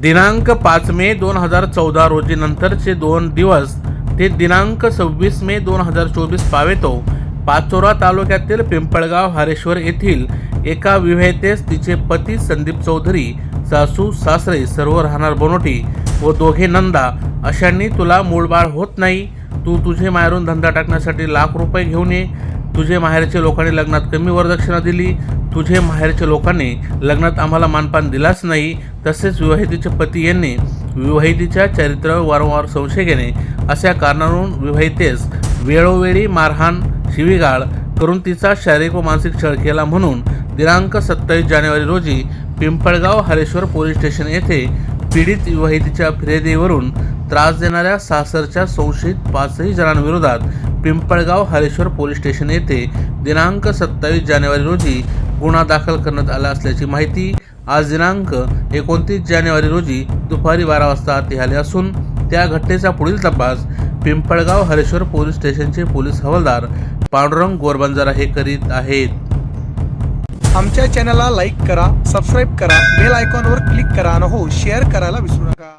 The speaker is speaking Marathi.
दिनांक पाच मे दोन हजार चौदा रोजी नंतरचे दोन दिवस ते दिनांक सव्वीस मे दोन हजार चोवीस पावेतो. पाचोरा तालुक्यातील पिंपळगाव हरेश्वर येथील एका विवाहितेस तिचे पती संदीप चौधरी सासू सासरे सर्व राहणार बनोटी व दोघे नंदा. अशांनी तुला मूळबाळ होत नाही. तू तुझे मायरून धंदा टाकण्यासाठी लाख रुपये घेऊन ये. तुझे माहेरच्या लोकांनी लग्नात कमी वरदक्षिणा दिली. तुझे माहेरच्या लोकांनी लग्नात आम्हाला मानपान दिलाच नाही. तसेच विवाहितेचे पती यांनी विवाहितेच्या चरित्रावर वारंवार संशय घेणे. अशा कारणावरून विवाहितेस वेळोवेळी मारहाण शिवीगाळ करून तिचा शारीरिक व मानसिक छळ केला म्हणून दिनांक सत्तावीस जानेवारी रोजी पिंपळगाव हरेश्वर पोलीस स्टेशन येथे पीडित विवाहितेच्या फिर्यादीवरून त्रास देणाऱ्या सासरच्या संशयित पाचही जणांविरोधात पिंपळगाव हरेश्वर पोलीस स्टेशन येथे दिनांक सत्तावीस जानेवारी रोजी गुन्हा दाखल करण्यात आला असल्याची माहिती आज दिनांक एकोणतीस जानेवारी रोजी दुपारी बारा वाजता हाती आले असून त्या घटनेचा पुढील तपास पिंपळगाव हरेश्वर पोलीस स्टेशनचे पोलीस हवालदार पांडुरंग गोरबंजारा हे करीत आहेत. आमच्या चॅनलला लाईक करा सबस्क्राईब करा बेल आयकॉनवर क्लिक करा आणि हो शेअर करायला विसरू नका.